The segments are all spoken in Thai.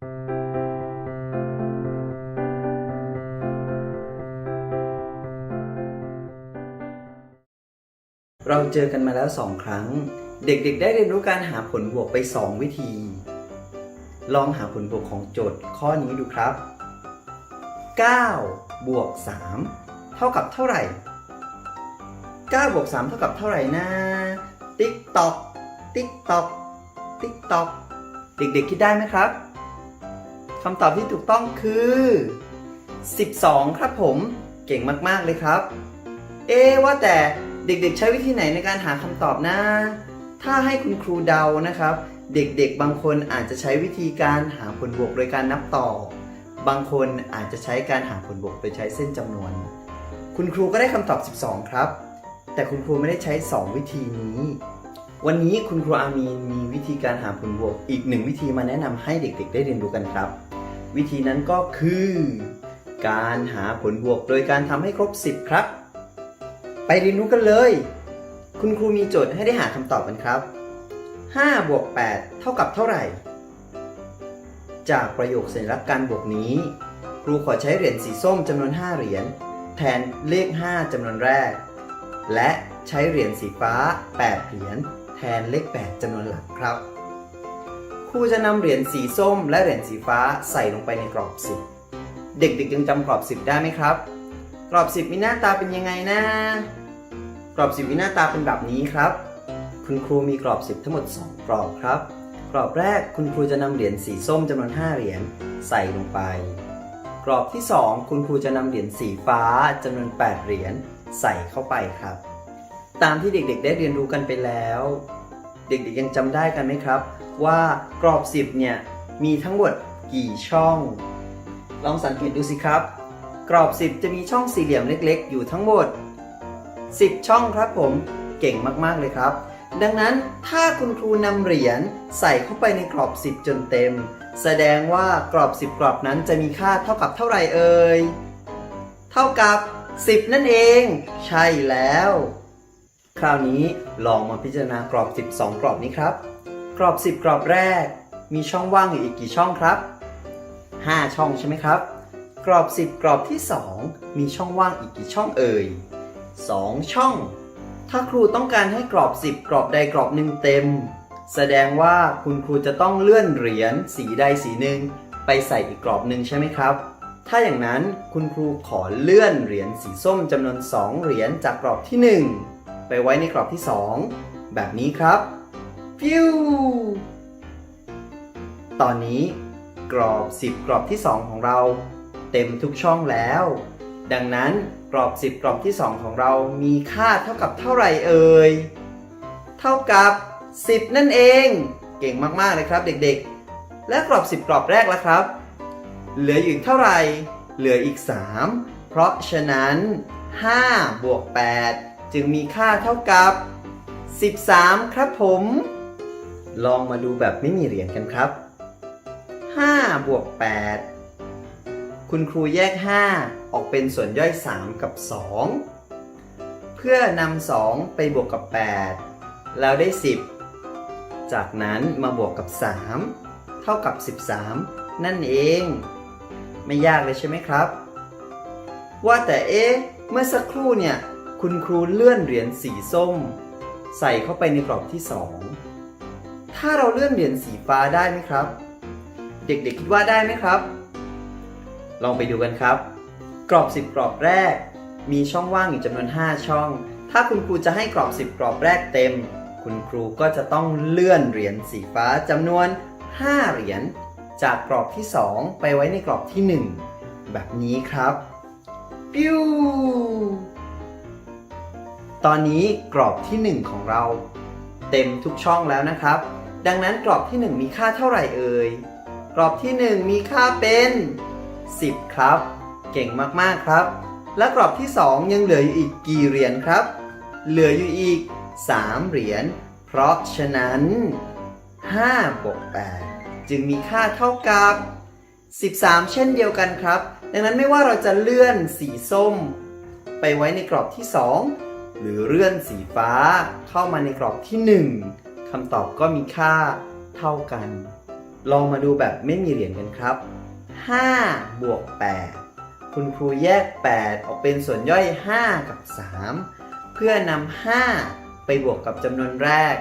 เราเจอกันมาแล้วสองครั้ง เด็กๆ ได้เรียนรู้การหาผลบวกไป 2 วิธี ลองหาผลบวกของโจทย์ข้อนี้ดูครับ 9 บวก 3 เท่ากับเท่าไหร่ 9 บวก 3 เท่ากับเท่าไหร่นะ ติ๊กตอก ติ๊กตอก ติ๊กตอก เด็กๆ คิดได้ไหมครับ คำตอบที่ถูกต้องคือ 12 ครับผม เก่งมากๆเลยครับ เอ๊ว่าแต่เด็กๆ ใช้วิธีไหนในการหาคำตอบนะ ถ้าให้คุณครูเดานะครับ เด็กๆ บางคนอาจจะใช้วิธีการหาผลบวกโดยการนับต่อ บางคนอาจจะใช้การหาผลบวกโดยใช้เส้นจำนวน คุณครูก็ได้คำตอบ 12 ครับ แต่คุณครูไม่ได้ใช้ 2 วิธีนี้วันนี้คุณครูอามีนมีวิธีการหาผลบวกอีกหนึ่งวิธีมาแนะนำให้เด็กๆ ได้เรียนรู้กันครับ วิธีนั้นก็คือ การหาผลบวกโดยการทำให้ครบ 10 ครับ ไปเรียนรู้กันเลย คุณครูมีโจทย์ให้ได้หาคำตอบกันครับ5บวก8เท่ากับเท่าไหร่ จากประโยคสัญลักษณ์การบวกนี้ ครูขอใช้เหรียญสีส้มจำนวน 5 เหรียญแทนเลข 5จำนวนแรก และใช้เหรียญสีฟ้า 8 เหรียญแทนเลข 8จำนวนหลังครับ ครูจะนำเหรียญสีส้มและเหรียญสีฟ้าใส่ลงไปในกรอบ 10 เด็กๆยังจำกรอบ 10 ได้ไหมครับ กรอบ 10 มีหน้าตาเป็นยังไงนะ กรอบ 10 มีหน้าตาเป็นแบบนี้ครับ คุณครูมีกรอบ 10 ทั้งหมด 2 กรอบครับ กรอบแรกคุณครูจะนำเหรียญสีส้มจำนวน 5 เหรียญใส่ลงไป กรอบที่ 2 คุณครูจะนำเหรียญสีฟ้าจำนวน 8 เหรียญใส่เข้าไปครับ ตามที่เด็กๆ ได้เรียนรู้กันไปแล้ว เด็กๆยังจำได้กันไหมครับ ว่ากรอบ 10 เนี่ย มีทั้งหมดกี่ช่อง ลองสังเกตดูสิครับ กรอบ 10 จะมีช่องสี่เหลี่ยมเล็กๆ อยู่ทั้งหมด 10 ช่องครับผมเก่งมากๆเลยครับ ดังนั้นถ้าคุณครูนำเหรียญใส่เข้าไปในกรอบ 10 จนเต็ม แสดงว่ากรอบ 10 กรอบนั้นจะมีค่าเท่ากับเท่าไหร่เอ่ยเท่ากับ 10 นั่นเอง ใช่แล้ว คราวนี้ลองมาพิจารณากรอบ 12 กรอบนี้ครับ กรอบ 10 กรอบแรก มีช่องว่างอยู่อีกกี่ช่องครับ 5 ช่องใช่ไหมครับ กรอบ 10 กรอบที่ 2 มีช่องว่างอีกกี่ช่องเอ่ย 2 ช่อง ถ้าครูต้องการให้กรอบ 10 กรอบใดกรอบหนึ่งเต็ม แสดงว่าคุณครูจะต้องเลื่อนเหรียญสีใดสีหนึ่งไปใส่อีกกรอบหนึ่งใช่ไหมครับ ถ้าอย่างนั้นคุณครูขอเลื่อนเหรียญสีส้มจำนวน 2 เหรียญจากกรอบที่ 1 ไปไว้ในกรอบที่ 2 แบบนี้ครับ ฟิวตอนนี้กรอบ 10 กรอบที่ 2 ของเรา เต็มทุกช่องแล้ว ดังนั้นกรอบ 10 กรอบที่ 2 ของเรามีค่าเท่ากับเท่าไหร่เอ่ย เท่ากับ 10 นั่นเอง เก่งมากๆเลยครับเด็กๆ และกรอบ 10 กรอบแรกละครับ เหลืออยู่เท่าไหร่ เหลืออีก 3 เพราะฉะนั้น5บวก8จึงมีค่าเท่ากับ 13 ครับผม ลองมาดูแบบไม่มีเหรียญกันครับ 5 บวก 8 คุณครูแยก 5 ออกเป็นส่วนย่อย 3 กับ 2 เพื่อนำ2 ไปบวกกับ 8 แล้วได้ 10 จากนั้นมาบวกกับ 3 เท่ากับ 13 นั่นเอง ไม่ยากเลยใช่ไหมครับ ว่าแต่เอ๊ะ เมื่อสักครู่เนี่ย คุณครูเลื่อนเหรียญสีส้ม ใส่เข้าไปในกรอบที่ 2 ถ้าเราเลื่อนเหรียญสีฟ้าได้ไหมครับ เด็กๆคิดว่าได้ไหมครับ ลองไปดูกันครับ กรอบ 10 กรอบแรก มีช่องว่างอยู่จำนวน 5 ช่อง ถ้าคุณครูจะให้กรอบ 10 กรอบแรกเต็ม คุณครูก็จะต้องเลื่อนเหรียญสีฟ้าจำนวน 5 เหรียญจากกรอบที่ 2 ไปไว้ในกรอบที่ 1 แบบนี้ครับ ปิ้ว ตอนนี้กรอบที่ 1 ของเรา เต็มทุกช่องแล้วนะครับ ดังนั้นกรอบที่ 1 มีค่าเท่าไหร่เอ่ย กรอบที่ 1 มีค่าเป็น 10 ครับ เก่งมากๆครับ และกรอบที่ 2 ยังเหลืออยู่อีกกี่เหรียญครับ เหลืออยู่อีก 3 เหรียญ เพราะฉะนั้น5บวก8จึงมีค่าเท่ากับ 13 เช่นเดียวกันครับ ดังนั้นไม่ว่าเราจะเลื่อนสีส้ม ไปไว้ในกรอบที่ 2 หรือเลื่อนสีฟ้าเข้ามาในกรอบที่ 1 คำตอบก็มีค่าเท่ากัน ลองมาดูแบบไม่มีเหรียญกันครับ 5 บวก 8 คุณครูแยก 8 ออกเป็นส่วนย่อย 5 กับ 3 เพื่อนำ5 ไปบวกกับจำนวนแรก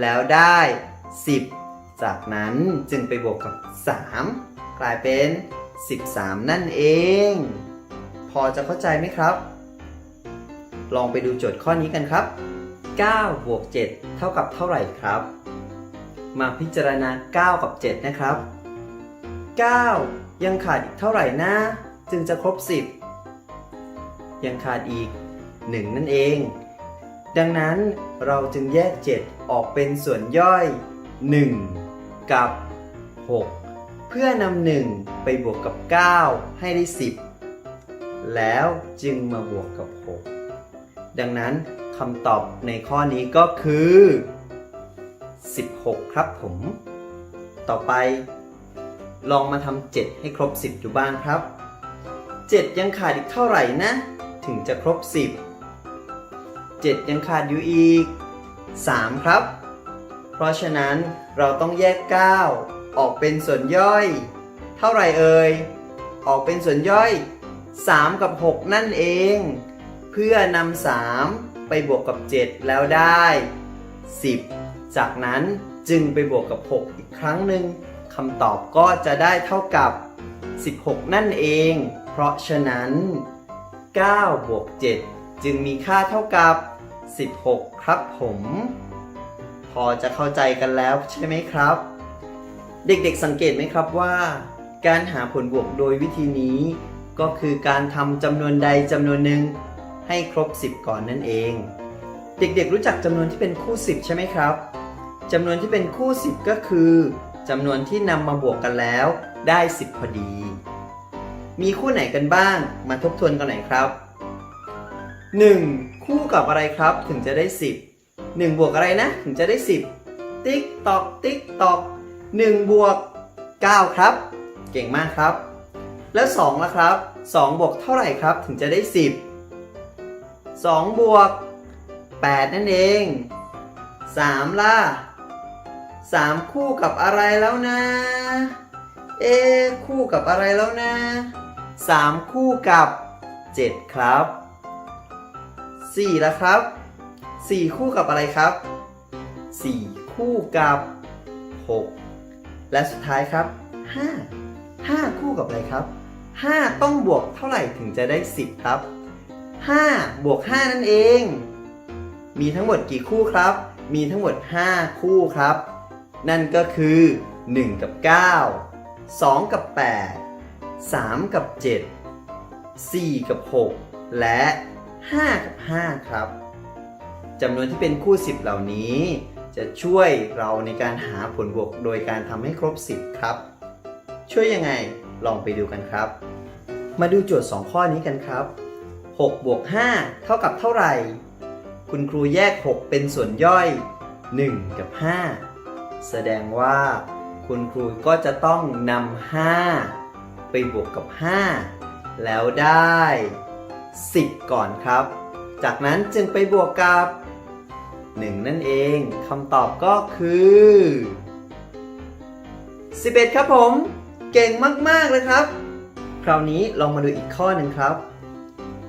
แล้วได้ 10 จากนั้นจึงไปบวกกับ 3 กลายเป็น 13 นั่นเอง พอจะเข้าใจไหมครับ ลองไปดูโจทย์ข้อนี้กันครับ 9บวก7เท่ากับเท่าไหร่ครับ มาพิจารณา 9 กับ 7 นะครับ 9 ยังขาดอีกเท่าไหร่นะ จึงจะครบ 10 ยังขาดอีก 1 นั่นเอง ดังนั้นเราจึงแยก 7 ออกเป็นส่วนย่อย 1 กับ 6 เพื่อนำ1ไปบวกกับ 9 ให้ได้ 10 แล้วจึงมาบวกกับ 6 ดังนั้น คำตอบในข้อนี้ก็คือ 16 ครับผม ต่อไป ลองมาทำ7ให้ครบ 10ดูบ้างครับ 7 ยังขาดอีกเท่าไหร่นะ ถึงจะครบ 10 7 ยังขาดอยู่อีก 3 ครับ เพราะฉะนั้นเราต้องแยก 9 ออกเป็นส่วนย่อย เท่าไหร่เอ่ย ออกเป็นส่วนย่อย 3 กับ 6 นั่นเองเพื่อนำา3 ไปบวกกับ 7 แล้วได้ 10 จากนั้นจึงไปบวกกับ 6 อีกครั้งหนึ่งคำตอบก็จะได้เท่ากับ 16 นั่นเอง เพราะฉะนั้น9บวก7จึงมีค่าเท่ากับ 16 ครับผม พอจะเข้าใจกันแล้วใช่ไหมครับ เด็กๆสังเกตไหมครับว่า การหาผลบวกโดยวิธีนี้ ก็คือการทำจำนวนใดจำนวนหนึ่ง ให้ครบ 10 ก่อนนั่นเอง เด็กๆรู้จักจำนวนที่เป็นคู่ 10 ใช่ไหมครับจำนวนที่เป็นคู่ 10 ก็คือจำนวนที่นำมาบวกกันแล้วได้ 10 พอดี มีคู่ไหนกันบ้างมาทบทวนกันหน่อยครับ 1. คู่กับอะไรครับถึงจะได้ 10 1 บวกอะไรนะถึงจะได้ 10 ติ๊กตอกติ๊กตอก1บวก 9 ครับ เก่งมากครับ แล้ว2ล่ะครับ 2 บวกเท่าไหร่ครับถึงจะได้ 10 2 บวก 8 นั่นเอง 3 ล่ะ 3 คู่กับอะไรแล้วนะ เอ คู่กับอะไรแล้วนะ 3 คู่กับ 7 ครับ 4 ละครับ 4 คู่กับอะไรครับ 4 คู่กับ 6 และสุดท้ายครับ 5 5 คู่กับอะไรครับ 5 ต้องบวกเท่าไหร่ถึงจะได้ 10 ครับ 5 บวก 5 นั่นเอง มีทั้งหมดกี่คู่ครับ มีทั้งหมด 5 คู่ครับ นั่นก็คือ 1 กับ 9 2 กับ 8 3 กับ 7 4 กับ 6 และ 5 กับ 5 ครับจำนวนที่เป็นคู่ 10 เหล่านี้ จะช่วยเราในการหาผลบวกโดยการทำให้ครบ 10 ครับ ช่วยยังไงลองไปดูกันครับ มาดูโจทย์ 2 ข้อนี้กันครับ 6บวก5เท่ากับเท่าไหร่ คุณครูแยก 6 เป็นส่วนย่อย 1 กับ 5 แสดงว่า คุณครูก็จะต้องนำ5ไปบวกกับ 5 แล้วได้ 10 ก่อนครับ จากนั้นจึงไปบวกกับ 1 นั่นเองคำตอบก็คือ 11 ครับผม เก่งมาก ๆ เลยครับ คราวนี้ลองมาดูอีกข้อหนึ่งครับ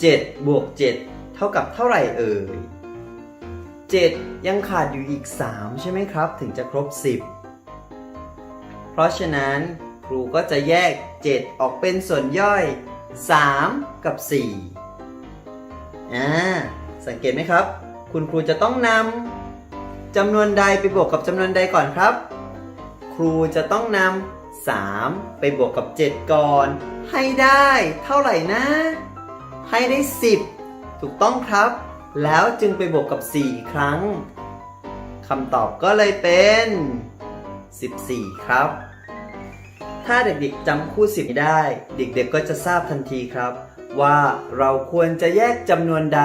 7 บวก 7 เท่ากับเท่าไหร่เอ่ย 7 ยังขาดอยู่อีก 3 ใช่ไหมครับ ถึงจะครบ 10 เพราะฉะนั้นครูก็จะแยก 7 ออกเป็นส่วนย่อย 3 กับ 4 อ่า สังเกตไหมครับ คุณครูจะต้องนำจำนวนใดไปบวกกับจำนวนใดก่อนครับ ครูจะต้องนำ3 ไปบวกกับ 7 ก่อน ให้ได้เท่าไหร่นะ ให้ได้ 10 ถูกต้องครับ แล้วจึงไปบวกกับ 4 ครั้งคำตอบก็เลยเป็น 14 ครับ ถ้าเด็กๆจำคู่ 10ไม่ได้ เด็กๆก็จะทราบทันทีครับ ว่าเราควรจะแยกจำนวนใด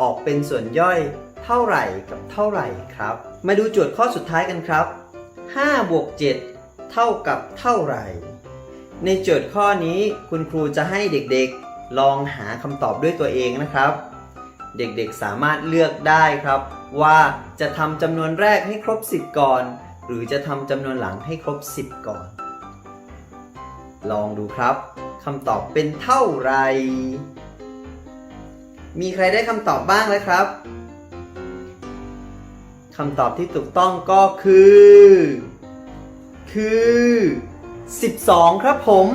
ออกเป็นส่วนย่อยเท่าไหร่กับเท่าไหร่ครับ มาดูโจทย์ข้อสุดท้ายกันครับ5บวก7เท่ากับเท่าไหร่ ในโจทย์ข้อนี้คุณครูจะให้เด็กๆ ลองหาคำตอบด้วยตัวเองนะครับ เด็กๆสามารถเลือกได้ครับ ว่าจะทำจำนวนแรกให้ครบ 10 ก่อน หรือจะทำจำนวนหลังให้ครบ 10 ก่อน ลองดูครับคำตอบเป็นเท่าไหร่ มีใครได้คำตอบบ้างไหมครับคำตอบที่ถูกต้องก็คือ คือ 12 ครับผม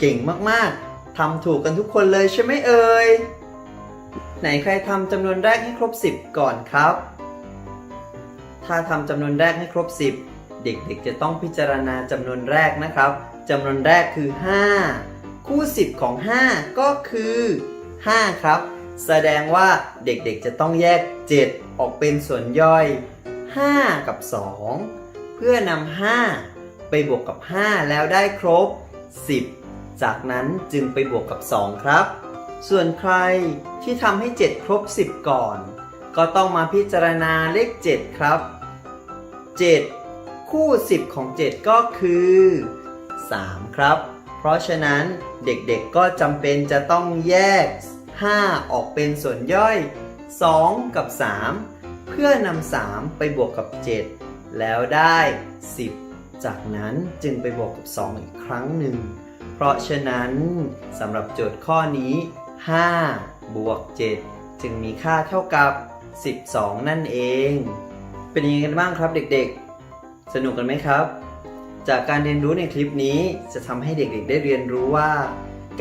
เก่งมาก ๆ ทำถูกกันทุกคนเลยใช่ไหมเอ่ย ไหนใครทำจำนวนแรกให้ครบ 10 ก่อนครับ ถ้าทำจำนวนแรกให้ครบ 10 เด็กๆ จะต้องพิจารณาจำนวนแรกนะครับจำนวนแรกคือ 5 คู่ 10 ของ 5 ก็คือ 5 ครับ แสดงว่าเด็กๆ จะต้องแยก 7 ออกเป็นส่วนย่อย 5 กับ 2 เพื่อนำ5 ไปบวกกับ 5 แล้วได้ครบ 10 จากนั้นจึงไปบวกกับ 2 ครับ ส่วนใครที่ทำให้ 7 ครบ 10 ก่อน ก็ต้องมาพิจารณาเลข 7 ครับ 7 คู่ 10 ของ 7 ก็คือ 3 ครับ เพราะฉะนั้นเด็กๆก็จำเป็นจะต้องแยก 5 ออกเป็นส่วนย่อย 2 กับ 3 เพื่อนำ3 ไปบวกกับ 7 แล้วได้ 10 จากนั้นจึงไปบวกกับ 2 อีกครั้งหนึ่ง ราะฉะนั้นสำหรับโจทย์ข้อนี้ 5 บวก 7 จึงมีค่าเท่ากับ 12 นั่นเอง เป็นยังไงกันบ้างครับเด็กๆ สนุกกันไหมครับ จากการเรียนรู้ในคลิปนี้จะทำให้เด็กๆ ได้เรียนรู้ว่า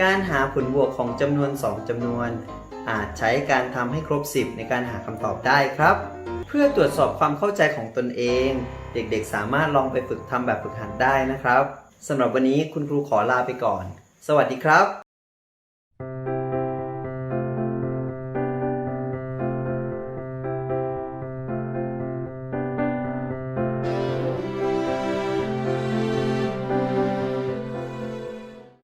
การหาผลบวกของจำนวน 2จำนวน อาจใช้การทำให้ครบ 10 ในการหาคำตอบได้ครับ เพื่อตรวจสอบความเข้าใจของตนเอง เด็กๆ สามารถลองไปฝึกทำแบบฝึกหัดได้นะครับ สำหรับวันนี้คุณครูขอลาไปก่อน สวัสดีครับ